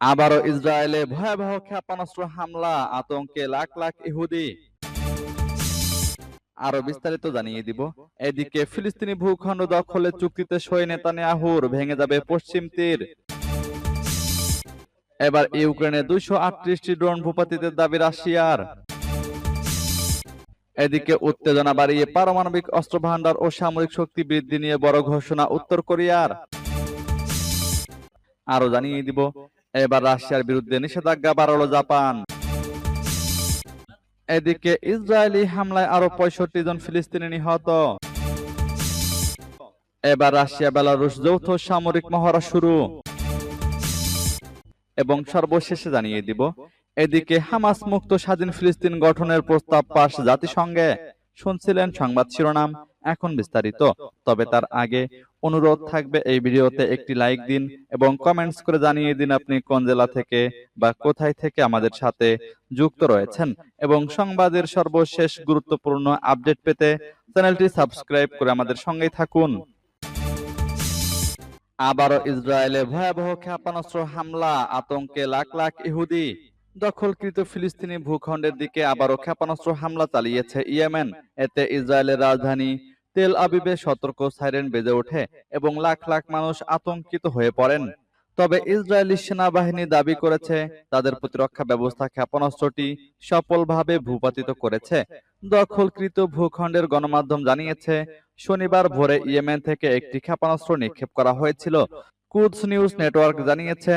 আবারও ইসরায়েলে ভয়াবহ ক্ষেপণাস্ত্র হামলা, আতঙ্কে লাখ লাখ ইহুদি। আরও বিস্তারিত জানিয়ে দিব। এদিকে ফিলিস্তিনি ভূখণ্ড দখলের চুক্তিতে সই নেতানিয়াহুর, ভেঙে যাবে পশ্চিম তীর। এবার ইউক্রেনে দুইশো আটত্রিশটি ড্রোন ভূপাতিতের দাবি রাশিয়ার। এদিকে উত্তেজনা বাড়িয়ে পারমাণবিক অস্ত্র ভান্ডার ও সামরিক শক্তি বৃদ্ধি নিয়ে বড় ঘোষণা উত্তর কোরিয়ার। আরও জানিয়ে দিব এবার রাশিয়ার বিরুদ্ধে নিষেধাজ্ঞা বাড়ালো জাপান। এদিকে ইসরায়েলি হামলায় আরও পঁয়ষট্টি জন ফিলিস্তিনি নিহত। এবার রাশিয়া, বেলারুশ যৌথ সামরিক মহড়া শুরু। এবং সর্বশেষে জানিয়ে দিব, এদিকে হামাস মুক্ত স্বাধীন ফিলিস্তিন গঠনের প্রস্তাব পাশ জাতিসংঘে। শুনছিলেন সংবাদ শিরোনাম, এখন বিস্তারিত। তবে তার আগে অনুরোধ থাকবে এই ভিডিওতে একটি লাইক দিন এবং কমেন্টস করে জানিয়ে দিন আপনি কোন জেলা থেকে বা কোথায় থেকে আমাদের সাথে যুক্ত রয়েছেন এবং সংবাদের সর্বশেষ গুরুত্বপূর্ণ আপডেট পেতে চ্যানেলটি সাবস্ক্রাইব করে আমাদের সঙ্গেই থাকুন। আবারও ইসরায়েলে ভয়াবহ ক্ষেপণাস্ত্র হামলা, আতঙ্কে লাখ লাখ ইহুদি দখলকৃত ফিলিস্তিনি ভূখণ্ডের দিকে আবারও ক্ষেপণাস্ত্র হামলা চালিয়েছে ইয়েমেন। এতে ইসরায়েলের রাজধানী তেল আবিবে সতর্ক সাইরেন বেজে ওঠে এবং লাখ লাখ মানুষ আতঙ্কিত হয়ে পড়েন। তবে ইসরায়েলি সেনাবাহিনী দাবি করেছে, তাদের প্রতিরক্ষা ব্যবস্থা ক্ষেপণাস্ত্রটি সফলভাবে ভূপাতিত করেছে। দখলকৃত ভূখণ্ডের গণমাধ্যম জানিয়েছে, শনিবার ভোরে ইয়েমেন থেকে একটি ক্ষেপণাস্ত্র নিক্ষেপ করা হয়েছিল। কুদস নিউজ নেটওয়ার্ক জানিয়েছে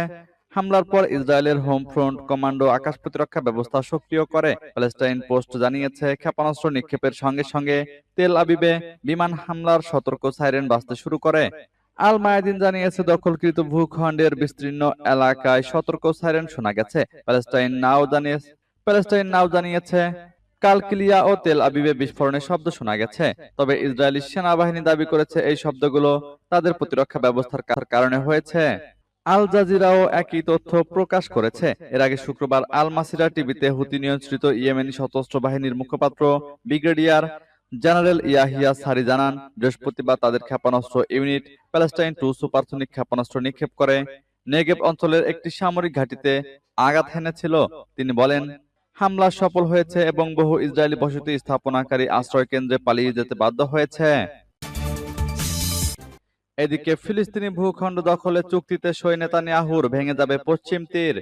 হামলার পর ইসরায়েলের হোম ফ্রন্ট কমান্ডো আকাশ প্রতিরক্ষা ব্যবস্থা সক্রিয় করে। প্যালেস্টাইন পোস্ট জানিয়েছে, ক্ষেপণাস্ত্র নিক্ষেপের সঙ্গে সঙ্গে তেল আবিবে বিমান হামলার সতর্ক সাইরেন বাজতে শুরু করে। আল মায়াদিন জানিয়েছে, দখলকৃত ভূখণ্ডের বিস্তীর্ণ এলাকায় সতর্ক সাইরেন শোনা গেছে। প্যালেস্টাইন নাও জানিয়েছে, প্যালেস্টাইন নাও জানিয়েছে, কালকিলিয়া ও তেল আবিবে বিস্ফোরণের শব্দ শোনা গেছে। তবে ইসরায়েলি সেনাবাহিনী দাবি করেছে, এই শব্দগুলো তাদের প্রতিরক্ষা ব্যবস্থার কারণে হয়েছে। আল জাজিরাও একই তথ্য প্রকাশ করেছে। এর আগে শুক্রবার আল মাসিরা টিভিতে হুতি নিয়ন্ত্রিত ইয়েমেনি সশস্ত্র বাহিনীর মুখপাত্র, ব্রিগেডিয়ার জেনারেল ইয়াহিয়া সারি জানান, বৃহস্পতিবার তাদের ক্ষেপণাস্ত্র ইউনিট প্যালেস্টাইন টু সুপারসনিক ক্ষেপণাস্ত্র নিক্ষেপ করে। নেগেব অঞ্চলের একটি সামরিক ঘাঁটিতে আঘাত হেনেছিল। তিনি বলেন, হামলা সফল হয়েছে এবং বহু ইসরায়েলি বসতি স্থাপনাকারী আশ্রয় কেন্দ্রে পালিয়ে যেতে বাধ্য হয়েছে। এদিকে ফিলিস্তিনি ভূখণ্ড দখলে চুক্তিতে সই নেতানিয়াহুর ভেঙে যাবে পশ্চিম তীর।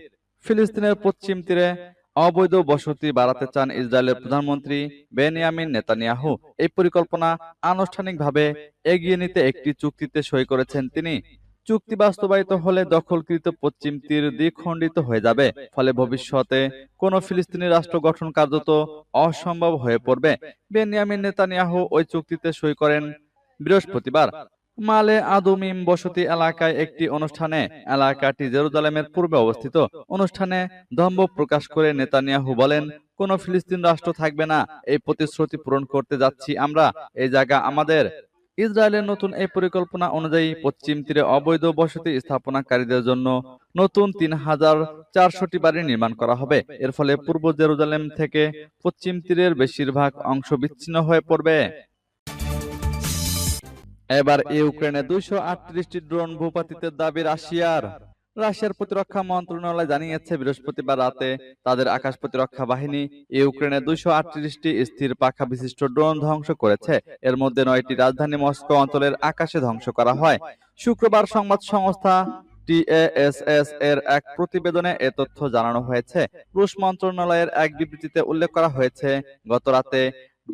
ফিলিস্তিনের পশ্চিম তীরে অবৈধ বসতি বাড়াতে চান ইসরায়েলের প্রধানমন্ত্রী বেনিয়ামিন নেতানিয়াহু। এই পরিকল্পনা আনুষ্ঠানিকভাবে এগিয়ে নিতে একটি চুক্তিতে সই করেছেন তিনি। চুক্তি বাস্তবায়িত হলে দখলকৃত পশ্চিম তীর দ্বিখণ্ডিত হয়ে যাবে। ফলে ভবিষ্যতে কোনো ফিলিস্তিনি রাষ্ট্র গঠন কার্যত অসম্ভব হয়ে পড়বে। বেনিয়ামিন নেতানিয়াহু ওই চুক্তিতে সই করেন বৃহস্পতিবার। মালে আদুমিম বসতি এলাকায় একটি অনুষ্ঠানে এলাকাটি জেরুজালেমের পূর্বে অবস্থিত। অনুষ্ঠানে দম্ভ প্রকাশ করে নেতানিয়াহু বলেন, কোন ফিলিস্তিন রাষ্ট্র থাকবে না, এই প্রতিশ্রুতি পূরণ করতে যাচ্ছি আমরা, এই জায়গা আমাদের। ইসরায়েলের নতুন এই পরিকল্পনা অনুযায়ী পশ্চিম তীরে অবৈধ বসতি স্থাপনাকারীদের জন্য নতুন তিন হাজার চারশোটি বাড়ি নির্মাণ করা হবে। এর ফলে পূর্ব জেরুজালেম থেকে পশ্চিম তীরের বেশিরভাগ অংশ বিচ্ছিন্ন হয়ে পড়বে। এবার ইউক্রেনে দুইশো আটত্রিশটি ড্রোন ভূপাতিতের দাবি রাশিয়ার। রাশিয়ার প্রতিরক্ষা মন্ত্রণালয় জানিয়েছে বৃহস্পতিবার রাতে তাদের আকাশ প্রতিরক্ষা বাহিনী ইউক্রেনে দুইশো আটত্রিশটি স্থির পাখা বিশিষ্ট ড্রোন ধ্বংস করেছে। এর মধ্যে নয়টি রাজধানী মস্কো অঞ্চলের আকাশে ধ্বংস করা হয়। শুক্রবার সংবাদ সংস্থা টিএএসএস এর এক প্রতিবেদনে এ তথ্য জানানো হয়েছে। রুশ মন্ত্রণালয়ের এক বিবৃতিতে উল্লেখ করা হয়েছে গত রাতে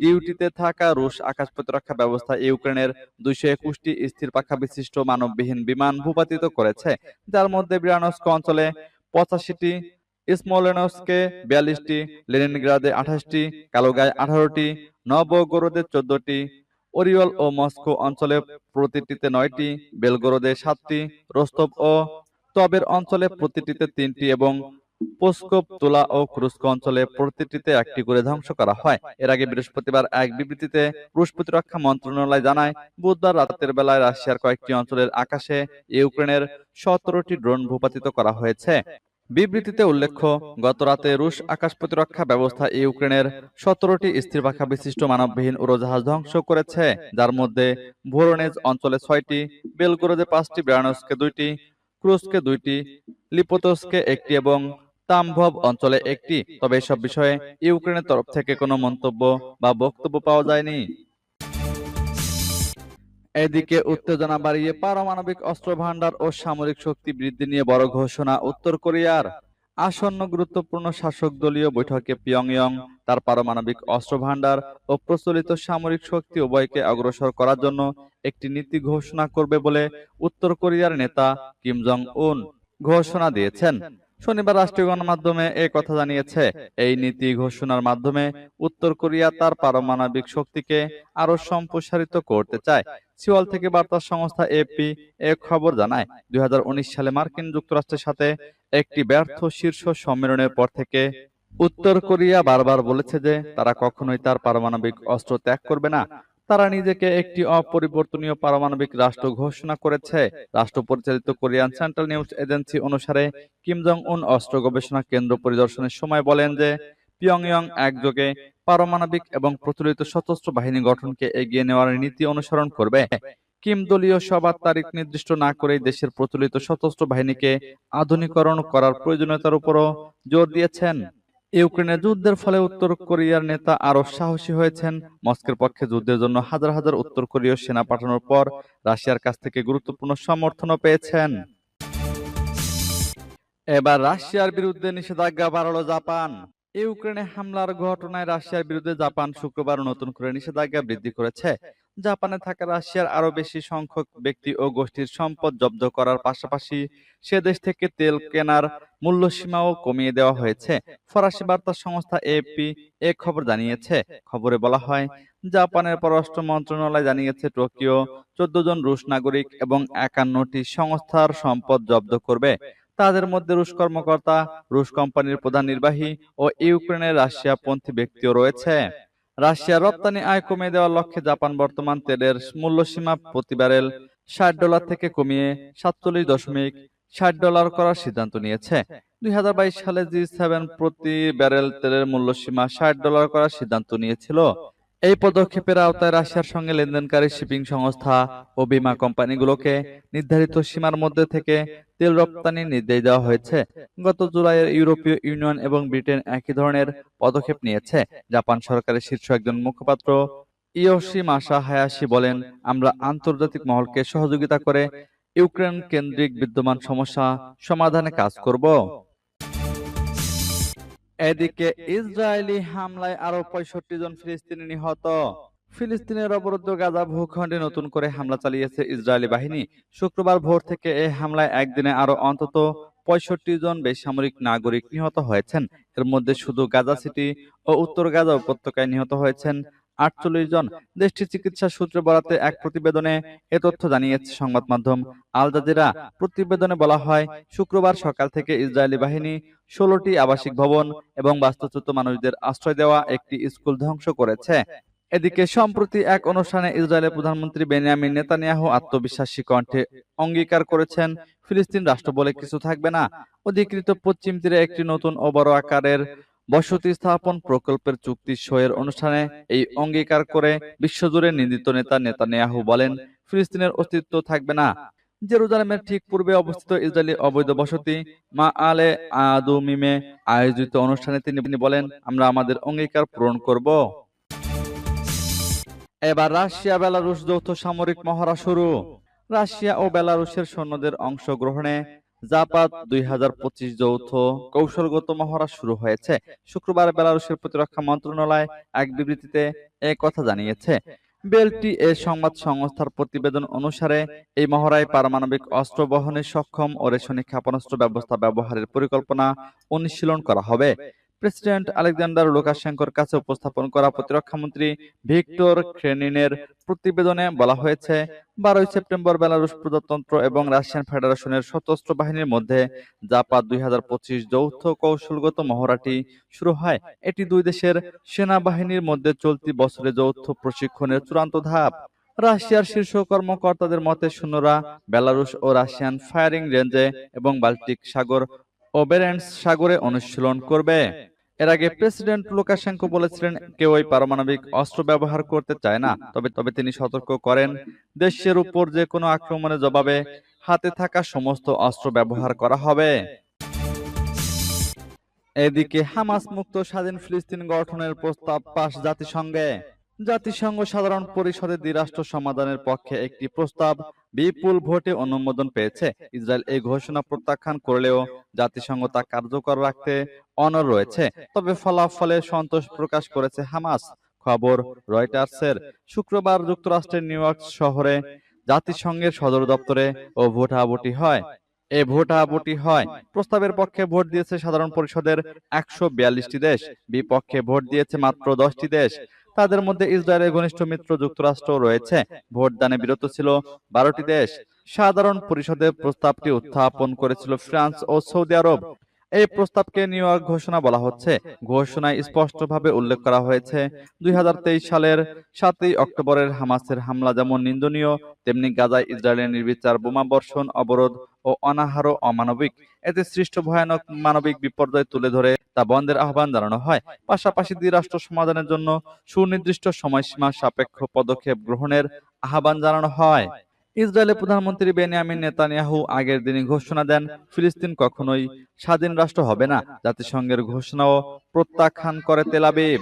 ডিউটিতে থাকা রুশ আকাশ প্রতিরক্ষা ব্যবস্থা ইউক্রেনের দুইশো একুশটি স্থির পাখা বিশিষ্ট মানববিহীন বিমান ভূপাতিত করেছে, যার মধ্যে ব্রিয়ানস্ক অঞ্চলে পঁচাশিটি, স্মোলেনস্কে বিয়াল্লিশটি, লেনিনগ্রাদে আঠাশটি, কালোগায় আঠারোটি, নবগোরদে চোদ্দটি, ওরিওল ও মস্কো অঞ্চলে প্রতিটিতে নয়টি, বেলগোরদে সাতটি রোস্তব ও তবের অঞ্চলে প্রতিটিতে তিনটি এবং পোস্কোপ তোলা ও ক্রুস্ক অঞ্চলে প্রতিটিতে একটি করে ধ্বংস করা হয়। এর আগে বৃহস্পতিবার এক বিবৃতিতে রুশ প্রতিরক্ষা মন্ত্রণালয় জানায়, বুধবার রাতের বেলায় রাশিয়ার কয়েকটি অঞ্চলের আকাশে ইউক্রেনের সতেরোটি ড্রোন ভূপাতিত করা হয়েছে। বিবৃতিতে উল্লেখ্য, গত রাতে রুশ আকাশ প্রতিরক্ষা ব্যবস্থা ইউক্রেনের সতেরোটি স্থির পাখা বিশিষ্ট মানববিহীন উড়োজাহাজ ধ্বংস করেছে, যার মধ্যে ভোরনেজ অঞ্চলে ছয়টি বেলগোরদে পাঁচটি ব্রানসকে দুইটি, ক্রুজকে দুইটি, লিপোতস্কে একটি এবং তামভব অঞ্চলে একটি। তবে এসব বিষয়ে ইউক্রেনের তরফ থেকে কোনো মন্তব্য বা বক্তব্য পাওয়া যায়নি। এদিকে উত্তেজনা বাড়িয়ে পারমাণবিক অস্ত্র ভান্ডার ও সামরিক শক্তি বৃদ্ধি নিয়ে বড় ঘোষণা উত্তর কোরিয়ার। আসন্ন গুরুত্বপূর্ণ শাসক দলীয় বৈঠকে পিয়ংইয়ং তার পারমাণবিক অস্ত্র ভান্ডার ও প্রচলিত সামরিক শক্তি উভয়কে অগ্রসর করার জন্য একটি নীতি ঘোষণা করবে বলে উত্তর কোরিয়ার নেতা কিম জং উন ঘোষণা দিয়েছেন। শনিবার রাষ্ট্রীয় গণমাধ্যমে এ কথা জানিয়েছে। এই নীতি ঘোষণার মাধ্যমে উত্তর কোরিয়া তার পারমাণবিক শক্তিকে আরও সম্প্রসারিত করতে চায়। সিওল থেকে বার্তা সংস্থা এপি এ খবর জানায়, দুই হাজার উনিশ সালে মার্কিন যুক্তরাষ্ট্রের সাথে একটি ব্যর্থ শীর্ষ সম্মেলনের পর থেকে উত্তর কোরিয়া বারবার বলেছে যে তারা কখনোই তার পারমাণবিক অস্ত্র ত্যাগ করবে না। তারা নিজেকে একটি অপরিবর্তনীয় পারমাণবিক রাষ্ট্র ঘোষণা করেছে। রাষ্ট্র পরিচালিত কোরিয়ান সেন্ট্রাল নিউজ এজেন্সি অনুসারে, কিম জং উন অস্ত্র গবেষণা কেন্দ্র পরিদর্শনের সময় বলেন যে, পিয়ংইয়ং একযোগে পারমাণবিক এবং প্রচলিত সশস্ত্র বাহিনী গঠনকে এগিয়ে নেওয়ার নীতি অনুসরণ করবে। কিম দলীয় সভার তারিখ নির্দিষ্ট না করেই দেশের প্রচলিত সশস্ত্র বাহিনীকে আধুনিকরণ করার প্রয়োজনীয়তার উপরও জোর দিয়েছেন। ইউক্রেনের যুদ্ধের ফলে উত্তর কোরিয়ার নেতা আরও সাহসী হয়েছেন। মস্কের পক্ষে যুদ্ধের জন্য হাজার হাজার উত্তর কোরীয় সেনা পাঠানোর পর রাশিয়ার কাছ থেকে গুরুত্বপূর্ণ সমর্থনও পেয়েছেন। এবার রাশিয়ার বিরুদ্ধে নিষেধাজ্ঞা বাড়ালো জাপান। ইউক্রেনে হামলার ঘটনায় রাশিয়ার বিরুদ্ধে জাপান শুক্রবার নতুন করে নিষেধাজ্ঞা বৃদ্ধি করেছে। জাপানে থাকা রাশিয়ার আরও বেশি সংখ্যক ব্যক্তি ও গোষ্ঠীর সম্পদ জব্দ করার পাশাপাশি সে দেশ থেকে তেল কেনার মূল্যসীমাও কমিয়ে দেওয়া হয়েছে। ফরাসি বার্তা সংস্থা এপি এ খবর জানিয়েছে। খবরে বলা হয়, জাপানের পররাষ্ট্র মন্ত্রণালয় জানিয়েছে টোকিও চোদ্দ জন রুশ নাগরিক এবং একান্নটি সংস্থার সম্পদ জব্দ করবে। তাদের মধ্যে রুশ কর্মকর্তা, রুশ কোম্পানির প্রধান নির্বাহী ও ইউক্রেনের রাশিয়া পন্থী ব্যক্তিও রয়েছে। রাশিয়ার রপ্তানি আয় কমিয়ে দেওয়ার লক্ষ্যে জাপান বর্তমান তেলের মূল্যসীমা প্রতি ব্যারেল ষাট ডলার থেকে কমিয়ে সাতচল্লিশ দশমিক ষাট ডলার করার সিদ্ধান্ত নিয়েছে। দুই হাজার বাইশ সালে জি সেভেন প্রতি ব্যারেল তেলের মূল্যসীমা ষাট ডলার করার সিদ্ধান্ত নিয়েছিল। এই পদক্ষেপের আওতায় রাশিয়ার সঙ্গে লেনদেনকারী শিপিং সংস্থা ও বীমা কোম্পানিগুলোকে নির্ধারিত সীমার মধ্যে থেকে তেল রপ্তানির নির্দেশ দেওয়া হয়েছে। গত জুলাইয়ে ইউরোপীয় ইউনিয়ন এবং ব্রিটেন একই ধরনের পদক্ষেপ নিয়েছে। জাপান সরকারের শীর্ষ একজন মুখপাত্র ইয়োশি মাসা হায়াশি বলেন, আমরা আন্তর্জাতিক মহলকে সহযোগিতা করে ইউক্রেন কেন্দ্রিক বিদ্যমান সমস্যা সমাধানে কাজ করব। এদিকে ইসরায়েলি হামলায় আরও পঁয়ষট্টি জন ফিলিস্তিনি নিহত। ফিলিস্তিনের অবরুদ্ধ গাজা ভূখণ্ডে নতুন করে হামলা চালিয়েছে ইসরায়েলি বাহিনী। শুক্রবার ভোর থেকে এই হামলায় একদিনে আরও অন্তত পঁয়ষট্টি জন বেসামরিক নাগরিক নিহত হয়েছেন। এর মধ্যে শুধু গাজা সিটি ও উত্তর গাজা উপত্যকায় নিহত হয়েছেন। আটচল্লিশ জন দেশটির চিকিৎসা সূত্রে বরাতে এক প্রতিবেদনে এ তথ্য জানিয়েছে সংবাদ মাধ্যম আল জাজিরা। প্রতিবেদনে বলা হয়, শুক্রবার সকাল থেকে ইসরায়েলি বাহিনী ষোলোটি আবাসিক ভবন এবং বাস্তুচ্যুত মানুষদের আশ্রয় দেওয়া একটি স্কুল ধ্বংস করেছে। এদিকে সম্প্রতি এক অনুষ্ঠানে ইসরায়েলের প্রধানমন্ত্রী বেনিয়ামিন নেতানিয়াহু আত্মবিশ্বাসী কণ্ঠে অঙ্গীকার করেছেন, ফিলিস্তিন রাষ্ট্র বলে কিছু থাকবে না। অধিকৃত পশ্চিম তীরে একটি নতুন ও বড় আকারের বসতি স্থাপন প্রকল্পের চুক্তি সইয়ের অনুষ্ঠানে এই অঙ্গীকার করে বিশ্বজুড়ে নিন্দিত নেতা নেতানিয়াহু বলেন, ফিলিস্তিনের অস্তিত্ব থাকবে না। জেরুজালেমের ঠিক পূর্বে অবস্থিত ইসরায়েলি অবৈধ বসতি মা আলে আদুমিমে আয়োজিত অনুষ্ঠানে তিনি বলেন, আমরা আমাদের অঙ্গীকার পূরণ করব। এবার রাশিয়া, বেলারুশ যৌথ সামরিক মহড়া শুরু। রাশিয়া ও বেলারুশের সৈন্যদের অংশগ্রহণে জাপাত দুই যৌথ কৌশলগত মহড়া শুরু হয়েছে। শুক্রবার বেলারুশের প্রতিরক্ষা মন্ত্রণালয় এক বিবৃতিতে এ কথা জানিয়েছে। বেলটি এ সংবাদ সংস্থার প্রতিবেদন অনুসারে, এই মহড়ায় পারমাণবিক অস্ত্র বহনে সক্ষম ও রেশনিক ক্ষেপণাস্ত্র ব্যবস্থা ব্যবহারের পরিকল্পনা অনুশীলন করা হবে। প্রেসিডেন্ট আলেকজান্ডার লুকাশেঙ্কোর কাছে উপস্থাপন করা প্রতিরক্ষামন্ত্রী ভিক্টর ক্রেনিনের প্রতিবেদনে বলা হয়েছে, বারোই সেপ্টেম্বর বেলারুশ প্রজাতন্ত্র এবং রাশিয়ান ফেডারেশনের সশস্ত্র বাহিনীর মধ্যে জাপাত দুই যৌথ কৌশলগত মহড়াটি শুরু হয়। এটি দুই দেশের সেনাবাহিনীর মধ্যে চলতি বছরে যৌথ প্রশিক্ষণের চূড়ান্ত ধাপ। রাশিয়ার শীর্ষ কর্মকর্তাদের মতে, সৈন্যরা বেলারুশ ও রাশিয়ান ফায়ারিং রেঞ্জে এবং বাল্টিক সাগর ও বেরেন্টস সাগরে অনুশীলন করবে। এর আগে প্রেসিডেন্ট লুকাশেঙ্কো বলেছিলেন কেউ ওই পারমাণবিক অস্ত্র ব্যবহার করতে চায় না। তবে তবে তিনি সতর্ক করেন, দেশের উপর যে কোনো আক্রমণের জবাবে হাতে থাকা সমস্ত অস্ত্র ব্যবহার করা হবে। এদিকে হামাস মুক্ত স্বাধীন ফিলিস্তিন গঠনের প্রস্তাব পাশ জাতিসংঘে। জাতিসংঘ সাধারণ পরিষদে দ্বিরাষ্ট্র সমাধানের পক্ষে একটি প্রস্তাব বিপুল ভোটে অনুমোদন পেয়েছে। ইসরায়েল এই ঘোষণা প্রত্যাখ্যান করলেও জাতিসংঘ তা কার্যকর রাখতে অনর রয়েছে। তবে ফলাফলে সন্তোষ প্রকাশ করেছে হামাস। খবর রয়টার্সের শুক্রবার যুক্তরাষ্ট্রের নিউ ইয়র্ক শহরে জাতিসংঘের সদর দপ্তরে ও ভোটাভুটি হয়। এ ভোটাভুটি হয়। প্রস্তাবের পক্ষে ভোট দিয়েছে সাধারণ পরিষদের একশো বিয়াল্লিশটি দেশ। বিপক্ষে ভোট দিয়েছে মাত্র দশটি দেশ। তাদের মধ্যে ইসরায়েলের ঘনিষ্ঠ মিত্র যুক্তরাষ্ট্র রয়েছে। ভোটদানে বিরত ছিল বারোটি দেশ। সাধারণ পরিষদের প্রস্তাবটি উত্থাপন করেছিল ফ্রান্স ও সৌদি আরব। এই প্রস্তাবকে নিউ ইয়র্ক ঘোষণা বলা হচ্ছে। ঘোষণায় স্পষ্টভাবে উল্লেখ করা হয়েছে, দুই হাজার তেইশ সালের সাতই অক্টোবরের হামাসের হামলা যেমন নিন্দনীয়, তেমনি গাজায় ইসরায়েলের নির্বিচার বোমা বর্ষণ, অবরোধ ও অনাহার অমানবিক। এতে সৃষ্ট ভয়ানক মানবিক বিপর্যয় তুলে ধরে তা বন্ধের আহ্বান জানানো হয়। পাশাপাশি দ্বিরাষ্ট্র সমাধানের জন্য সুনির্দিষ্ট সময়সীমা সাপেক্ষ পদক্ষেপ গ্রহণের আহ্বান জানানো হয়। ইসরায়েলের প্রধানমন্ত্রী বেনিয়ামিন নেতানিয়াহু আগের দিনই ঘোষণা দেন, ফিলিস্তিন কখনোই স্বাধীন রাষ্ট্র হবে না। জাতিসংঘের ঘোষণাও প্রত্যাখ্যান করে তেল আবিব।